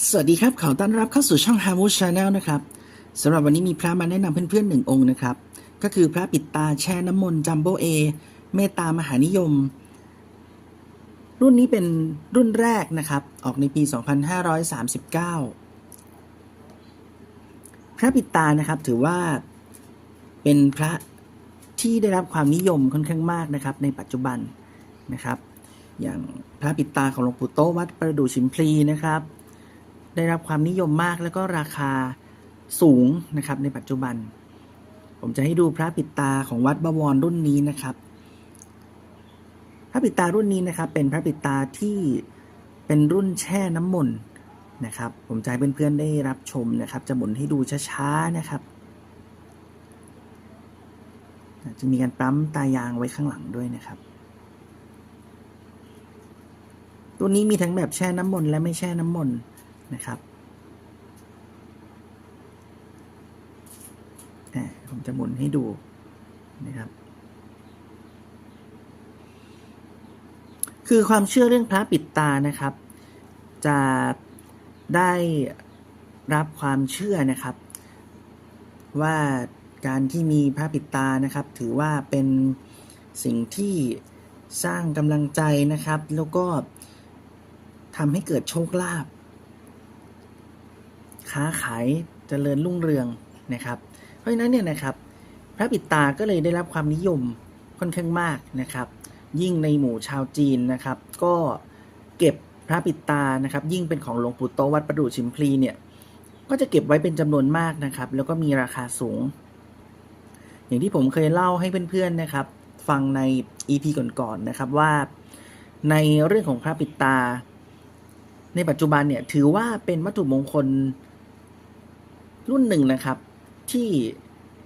สวัสดีครับ ขอต้อนรับเข้าสู่ช่อง h a r m o o Channel นะครับสำหรับวันนี้มีพระมาแนะนำเพื่อนๆหนึ่งองค์นะครับ ก็คือพระปิดตาแช่น้ำมนต์จัมโบเอเมตตามหานิยม รุ่นนี้เป็นรุ่นแรกนะครับ ออกในปี 2539 พระปิดตานะครับถือว่าเป็นพระที่ได้รับความนิยมค่อนข้างมากนะครับ ในปัจจุบันนะครับ อย่างพระปิดตาของหลวงปู่โตวัดประดู่ชิมพลีนะครับ ได้รับความนิยมมากแล้วก็ราคาสูงนะครับ ในปัจจุบัน ผมจะให้ดูพระปิดตาของวัดบวรรุ่นนี้นะครับ พระปิดตารุ่นนี้นะครับ เป็นพระปิดตาที่เป็นรุ่นแช่น้ำมนต์นะครับ ผมจะให้เพื่อนๆได้รับชมนะครับ จะหมุนให้ดูช้าๆนะครับ จะมีการปั๊มตายางไว้ข้างหลังด้วยนะครับตัวนี้มีทั้งแบบแช่น้ำมนต์และไม่แช่น้ำมนต์ นะครับผมจะหมุนให้ดูนะครับ คือความเชื่อเรื่องพระปิดตานะครับ จะได้รับความเชื่อนะครับ ว่าการที่มีพระปิดตานะครับ ถือว่าเป็นสิ่งที่สร้างกำลังใจนะครับ แล้วก็ทำให้เกิดโชคลาภ ค้าขายเจริญรุ่งเรืองนะครับ เพราะฉะนั้นเนี่ยนะครับพระปิดตาก็เลยได้รับความนิยมค่อนข้างมากนะครับ ยิ่งในหมู่ชาวจีนนะครับ ก็เก็บพระปิดตานะครับ ยิ่งเป็นของหลวงปู่โตวัดประดู่ชิมพลีเนี่ยก็จะเก็บไว้เป็นจำนวนมากนะครับ แล้วก็มีราคาสูง อย่างที่ผมเคยเล่าให้เพื่อนๆนะครับ ฟังใน EP ก่อนๆนะครับว่า ในเรื่องของพระปิดตา ในปัจจุบันเนี่ยถือว่าเป็นวัตถุมงคล รุ่นหนึ่งนะครับ ที่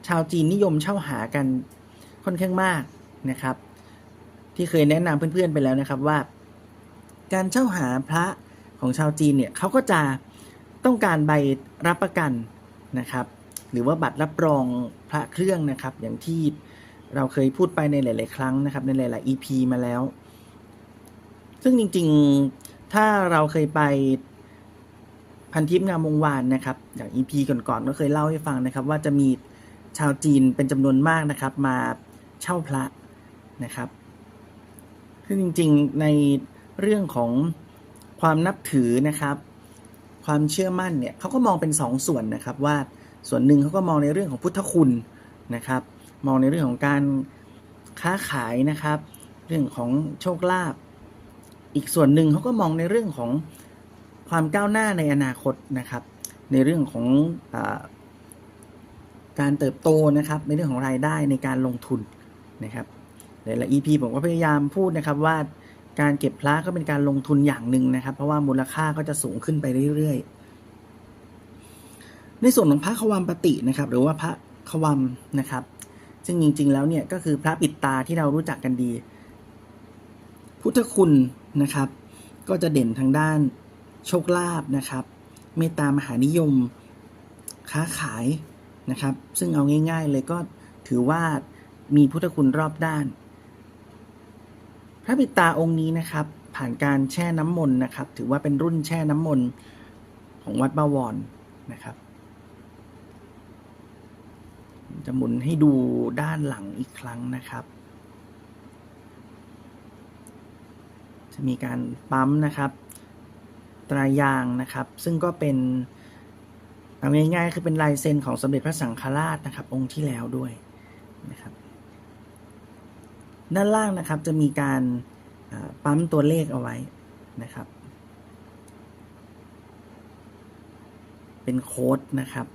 ชาวจีนนิยมเช่าหากันค่อนข้างมากนะครับ ที่เคยแนะนำเพื่อนๆไปแล้วนะครับว่า การเช่าหาพระของชาวจีนเนี่ยเขาก็จะต้องการใบรับประกันนะครับ หรือว่าบัตรรับรองพระเครื่องนะครับ อย่างที่เราเคยพูดไปในหลาย ๆ ครั้งนะครับ ในหลาย ๆ EP มาแล้ว ซึ่งจริง ๆ ถ้าเราเคยไป พันทิพย์งามวงวานนะครับอย่าง EP ก่อนๆก็เคยเล่าให้ฟังนะครับ ว่าจะมีชาวจีนเป็นจำนวนมากนะครับ มาเช่าพระนะครับซึ่งจริงๆในเรื่องของความนับถือนะครับ ความเชื่อมั่นเนี่ยเขาก็มองเป็นสองส่วนนะครับว่าส่วนหนึ่งเขาก็มองในเรื่องของพุทธคุณนะครับ มองในเรื่องของการค้าขายนะครับ เรื่องของโชคลาภอีกส่วนหนึ่งเขาก็มองในเรื่องของ ความก้าวหน้าในอนาคตนะครับ ในเรื่องของอการเติบโตนะครับ ในเรื่องของรายได้ในการลงทุนนะครับหลายๆ EP ผมก็พยายามพูดนะครับว่าการเก็บพระก็เป็นการลงทุนอย่างหนึ่งนะครับ เพราะว่ามูลค่าก็จะสูงขึ้นไปเรื่อยๆ ในส่วนของพระขวามปฏินะครับ หรือว่าพระขวามนะครับ ซึ่งจริงๆ แล้วเนี่ยก็คือพระปิดตาที่เรารู้จักกันดี พุทธคุณนะครับ ก็จะเด่นทางด้าน โชคลาภนะครับ เมตตามหานิยม ค้าขายนะครับ ซึ่งเอาง่าย ๆ เลยก็ถือว่ามีพุทธคุณรอบด้าน พระปิตาองค์นี้นะครับ ผ่านการแช่น้ำมนต์นะครับ ถือว่าเป็นรุ่นแช่น้ำมนต์ของวัดบวรนะครับ จะหมุนให้ดูด้านหลังอีกครั้งนะครับ จะมีการปั๊มนะครับ ตรายางนะครับ ซึ่งก็เป็นเอาง่ายๆคือเป็นลายเซ็นของสมเด็จพระสังฆราชนะครับ องค์ที่แล้วด้วยนะครับ ด้านล่างนะครับจะมีการปั๊มตัวเลขเอาไว้นะครับ เป็นโค้ดนะครับ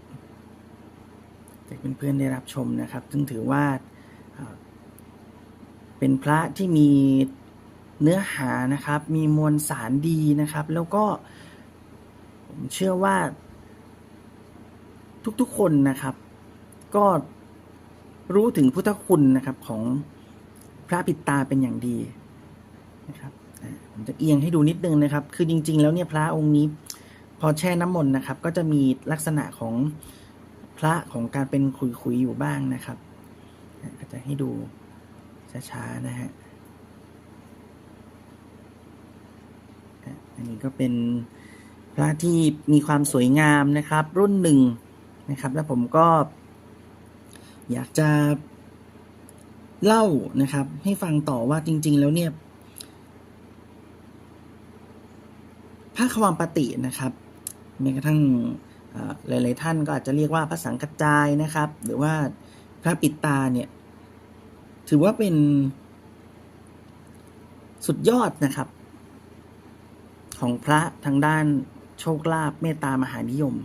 ให้เพื่อนๆได้รับชมนะครับ ซึ่งถือว่าเป็นพระที่มี เนื้อหานะครับ มีมวลสารดีนะครับ แล้วก็ ผมเชื่อว่า ทุกๆคนนะครับ ก็รู้ถึงพุทธคุณนะครับของพระปิดตาเป็นอย่างดีนะครับผมจะเอียงให้ดูนิดนึงนะครับ คือจริง ๆ แล้วเนี่ยพระองค์นี้ พอแช่น้ำมนต์นะครับ ก็จะมีลักษณะของพระของการเป็นขุยๆอยู่บ้างนะครับอาก็จะให้ดูช้าๆนะฮะ อันนี้ก็เป็นพระที่มีความสวยงามนะครับ รุ่นหนึ่งนะครับ แล้วผมก็ อยากจะเล่านะครับ ให้ฟังต่อว่าจริง ๆ แล้วเนี่ยพระความปฏินะครับแม้กระทั่งหลายๆท่านก็อาจจะเรียกว่าพระสังกัจจายนะครับ หรือว่าพระปิดตาเนี่ย ถือว่าเป็นสุดยอดนะครับ ของพระทางด้านโชคลาภเมตตามหานิยม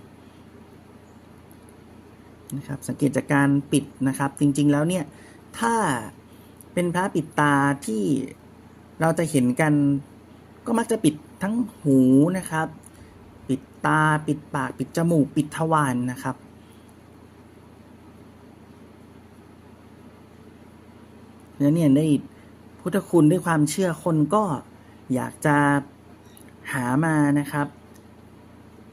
นะครับสังเกตจากการปิดนะครับ จริง ๆ แล้วเนี่ย ถ้าเป็นพระปิดตาที่เราจะเห็นกัน ก็มักจะปิดทั้งหูนะครับ ปิดตาปิดปากปิดจมูก ปิดทวารนนะครับ แล้วเนี่ยได้พุทธคุณด้วยความเชื่อคนก็อยากจะ หามานะครับ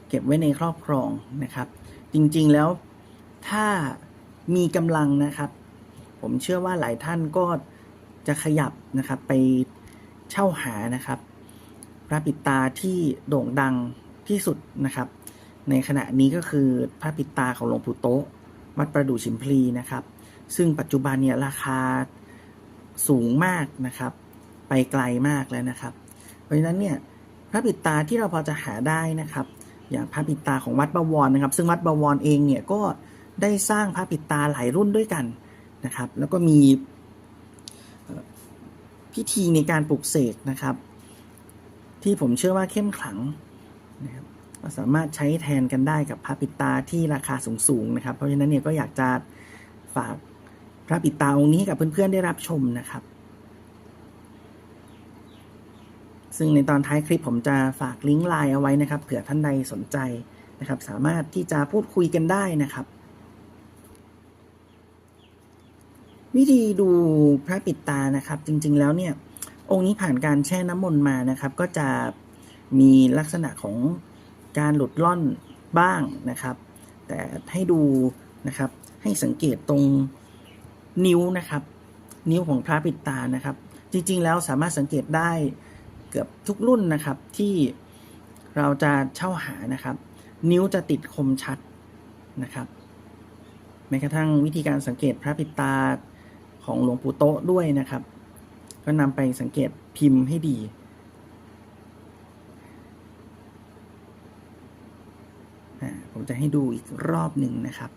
เก็บไว้ในครอบครองนะครับ จริงๆแล้วถ้ามีกำลังนะครับ ผมเชื่อว่าหลายท่านก็จะขยับนะครับไปเช่าหานะครับ พระปิดตาที่โด่งดังที่สุดนะครับ ในขณะนี้ก็คือพระปิดตาของหลวงปู่โต๊ะวัดประดู่ชิมพลีนะครับ ซึ่งปัจจุบันเนี่ยราคาสูงมากนะครับ ไปไกลมากแล้วนะครับ เพราะฉะนั้นเนี่ย พระปิดตาที่เราพอจะหาได้นะครับ อย่างพระปิดตาของวัดบวรนะครับ ซึ่งวัดบวรเองเนี่ยก็ได้สร้างพระปิดตาหลายรุ่นด้วยกันนะครับ แล้วก็มีพิธีในการปลุกเสกนะครับ ที่ผมเชื่อว่าเข้มขลังนะครับก็สามารถใช้แทนกันได้กับพระปิดตาที่ราคาสูงๆนะครับ เพราะฉะนั้นเนี่ยก็อยากจะฝากพระปิดตาองค์นี้กับเพื่อนๆได้รับชมนะครับ ซึ่งในตอนท้ายคลิปผมจะฝากลิงก์ไลน์เอาไว้นะครับเผื่อท่านใดสนใจนะครับ สามารถที่จะพูดคุยกันได้นะครับ วิธีดูพระปิดตานะครับ จริง ๆ แล้วเนี่ย องค์นี้ผ่านการแช่น้ำมนต์มานะครับ ก็จะมีลักษณะของการหลุดล่อนบ้างนะครับ แต่ให้ดูนะครับ ให้สังเกตตรงนิ้วนะครับ นิ้วของพระปิดตานะครับ จริง ๆ แล้วสามารถสังเกตได้ เกือบทุกรุ่นนะครับ ที่เราจะเช่าหานะครับ นิ้วจะติดคมชัดนะครับแม้กระทั่งวิธีการสังเกตพระปิตาของหลวงปู่โต๊ะด้วยนะครับ ก็นำไปสังเกตพิมพ์ให้ดีผมจะให้ดูอีกรอบหนึ่งนะครับ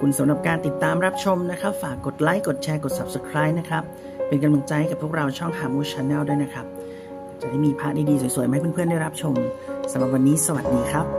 คุณสำหรับการติดตามรับชมนะครับ ฝากกดไลค์ กดแชร์ กด Subscribe นะครับ เป็นกำลังใจให้กับพวกเราช่องหามูชาแนลด้วยนะครับ จะได้มีพาร์ทดีๆ สวยๆมาให้เพื่อนๆ ได้รับชมสำหรับวันนี้สวัสดีครับ